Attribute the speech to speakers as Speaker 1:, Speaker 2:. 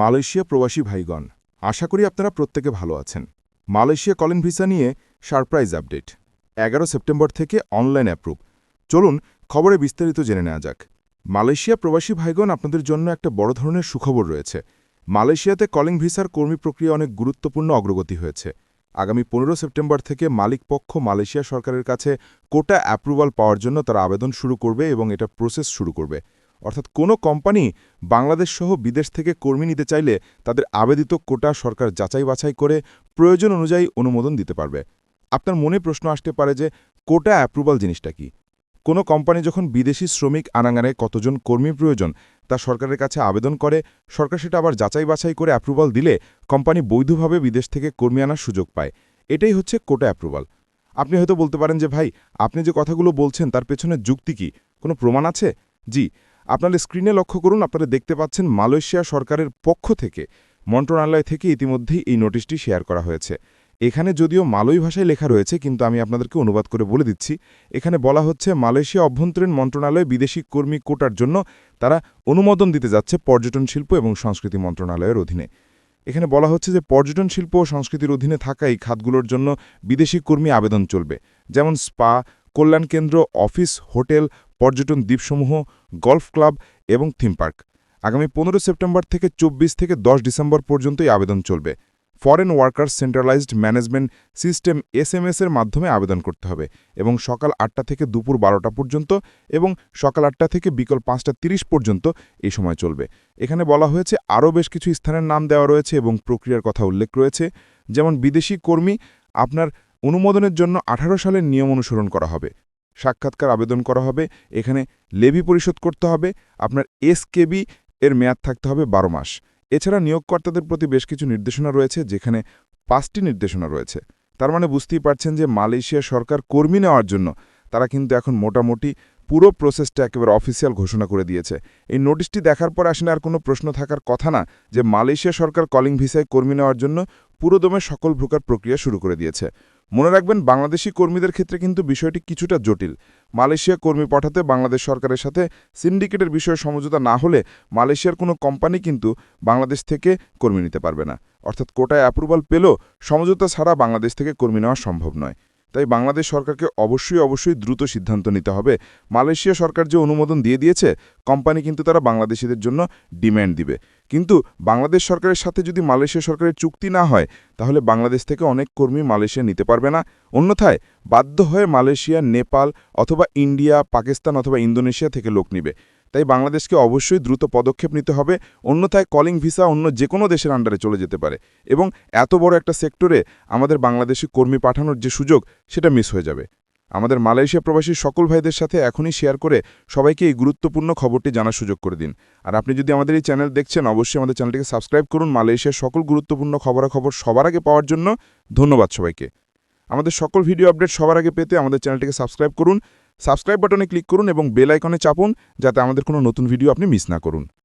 Speaker 1: Malaysia প্রবাসী ভাইগণ, আশা করি আপনারা প্রত্যেকে ভালো আছেন। মালয়েশিয়া কলিং ভিসা নিয়ে সারপ্রাইজ আপডেট। এগারো সেপ্টেম্বর থেকে অনলাইন অ্যাপ্রুভ। চলুন খবরে বিস্তারিত জেনে নেওয়া যাক। মালয়েশিয়া প্রবাসী ভাইগণ, আপনাদের জন্য একটা বড় ধরনের সুখবর রয়েছে। মালয়েশিয়াতে কলিং ভিসার কর্মী প্রক্রিয়া অনেক গুরুত্বপূর্ণ অগ্রগতি হয়েছে। আগামী পনেরো সেপ্টেম্বর থেকে মালিকপক্ষ মালয়েশিয়া সরকারের কাছে কোটা অ্যাপ্রুভাল পাওয়ার জন্য তারা আবেদন শুরু করবে এবং এটা প্রসেস শুরু করবে। অর্থাৎ কোনো কোম্পানি বাংলাদেশ সহ বিদেশ থেকে কর্মী নিতে চাইলে তাদের আবেদিত কোটা সরকার যাচাই বাছাই করে প্রয়োজন অনুযায়ী অনুমোদন দিতে পারবে। আপনার মনে প্রশ্ন আসতে পারে যে, কোটা অ্যাপ্রুভাল জিনিসটা কি? কোনো কোম্পানি যখন বিদেশি শ্রমিক আনাগানে কতজন কর্মী প্রয়োজন তা সরকারের কাছে আবেদন করে, সরকার সেটা আবার যাচাই বাছাই করে অ্যাপ্রুভাল দিলে কোম্পানি বৈধভাবে বিদেশ থেকে কর্মী আনার সুযোগ পায়। এটাই হচ্ছে কোটা অ্যাপ্রুভাল আপনি হয়তো বলতে পারেন যে, ভাই, আপনি যে কথাগুলো বলছেন তার পেছনে যুক্তি কি? কোনো প্রমাণ আছে? জি আপনাদের স্ক্রিনে লক্ষ্য করুন, আপনারা দেখতে পাচ্ছেন মালয়েশিয়া সরকারের পক্ষ থেকে মন্ত্রণালয় থেকে ইতিমধ্যেই এই নোটিশটি শেয়ার করা হয়েছে। এখানে যদিও মালয় ভাষায় লেখা রয়েছে, কিন্তু আমি আপনাদেরকে অনুবাদ করে বলে দিচ্ছি। এখানে বলা হচ্ছে, মালয়েশিয়া অভ্যন্তরীণ মন্ত্রণালয় বিদেশি কর্মী কোটার জন্য তারা অনুমোদন দিতে যাচ্ছে পর্যটন শিল্প এবং সংস্কৃতি মন্ত্রণালয়ের অধীনে। এখানে বলা হচ্ছে যে, পর্যটন শিল্প ও সংস্কৃতির অধীনে থাকা এই খাতগুলোর জন্য বিদেশি কর্মী আবেদন চলবে। যেমন স্পা কল্যাণ কেন্দ্র, অফিস, হোটেল, পর্যটন দ্বীপসমূহ, গলফ ক্লাব এবং থিম পার্ক। আগামী পনেরো সেপ্টেম্বর থেকে ২৪ থেকে দশ ডিসেম্বর পর্যন্ত এই আবেদন চলবে। Foreign workers centralised management system SMS এর মাধ্যমে আবেদন করতে হবে এবং সকাল আটটা থেকে দুপুর বারোটা পর্যন্ত এবং সকাল আটটা থেকে বিকল পাঁচটা তিরিশ পর্যন্ত এই সময় চলবে। এখানে বলা হয়েছে, আরও বেশ কিছু স্থানের নাম দেওয়া রয়েছে এবং প্রক্রিয়ার কথা উল্লেখ রয়েছে। যেমন বিদেশি কর্মী, আপনার অনুমোদনের জন্য আঠারো সালের নিয়ম অনুসরণ করা হবে। সাক্ষাৎকার আবেদন করা হবে। এখানে লেভি পরিশোধ করতে হবে। আপনার এসকেবি এর মেয়াদ থাকতে হবে বারো মাস। এছাড়া নিয়োগকর্তাদের প্রতি বেশ কিছু নির্দেশনা রয়েছে, যেখানে পাঁচটি নির্দেশনা রয়েছে। তার মানে বুঝতেই পারছেন যে মালয়েশিয়া সরকার কর্মী নেওয়ার জন্য তারা কিন্তু এখন মোটামুটি পুরো প্রসেসটা একেবারে অফিসিয়াল ঘোষণা করে দিয়েছে। এই নোটিশটি দেখার পর আসলে আর কোনো প্রশ্ন থাকার কথা না যে মালয়েশিয়া সরকার কলিং ভিসায় কর্মী নেওয়ার জন্য পুরোদমে সকল প্রকার প্রক্রিয়া শুরু করে দিয়েছে। মনে রাখবেন, বাংলাদেশি কর্মীদের ক্ষেত্রে কিন্তু বিষয়টি কিছুটা জটিল। মালয়েশিয়া কর্মী পাঠাতে বাংলাদেশ সরকারের সাথে সিন্ডিকেটের বিষয়ে সমঝোতা না হলে মালয়েশিয়ার কোনো কোম্পানি কিন্তু বাংলাদেশ থেকে কর্মী নিতে পারবে না। অর্থাৎ কোটায় অ্যাপ্রুভাল পেলেও সমঝোতা ছাড়া বাংলাদেশ থেকে কর্মী নেওয়া সম্ভব নয়। তাই বাংলাদেশ সরকারকে অবশ্যই অবশ্যই দ্রুত সিদ্ধান্ত নিতে হবে। মালয়েশিয়া সরকার যে অনুমোদন দিয়ে দিয়েছে, কোম্পানি কিন্তু তারা বাংলাদেশিদের জন্য ডিম্যান্ড দিবে। কিন্তু বাংলাদেশ সরকারের সাথে যদি মালয়েশিয়া সরকারের চুক্তি না হয়, তাহলে বাংলাদেশ থেকে অনেক কর্মী মালয়েশিয়া নিতে পারবে না। অন্যথায় বাধ্য হয়ে মালয়েশিয়া, নেপাল অথবা ইন্ডিয়া, পাকিস্তান অথবা ইন্দোনেশিয়া থেকে লোক নিবে। তাই বাংলাদেশকে অবশ্যই দ্রুত পদক্ষেপ নিতে হবে, অন্যথায় কলিং ভিসা অন্য যে কোনো দেশের আন্ডারে চলে যেতে পারে এবং এত বড় একটা সেক্টরে আমাদের বাংলাদেশি কর্মী পাঠানোর যে সুযোগ, সেটা মিস হয়ে যাবে। আমাদের মালয়েশিয়া প্রবাসী সকল ভাইদের সাথে এখনই শেয়ার করে সবাইকে এই গুরুত্বপূর্ণ খবরটি জানার সুযোগ করে দিন। আর আপনি যদি আমাদের এই চ্যানেল দেখছেন, অবশ্যই আমাদের চ্যানেলটিকে সাবস্ক্রাইব করুন। মালয়েশিয়ার সকল গুরুত্বপূর্ণ খবরাখবর সবার আগে পাওয়ার জন্য ধন্যবাদ সবাইকে। আমাদের সকল ভিডিও আপডেট সবার আগে পেতে আমাদের চ্যানেলটিকে সাবস্ক্রাইব করুন। সাবস্ক্রাইব বাটনে ক্লিক করুন এবং বেল আইকনে চাপুন যাতে আমাদের কোনো নতুন ভিডিও আপনি মিস না করুন।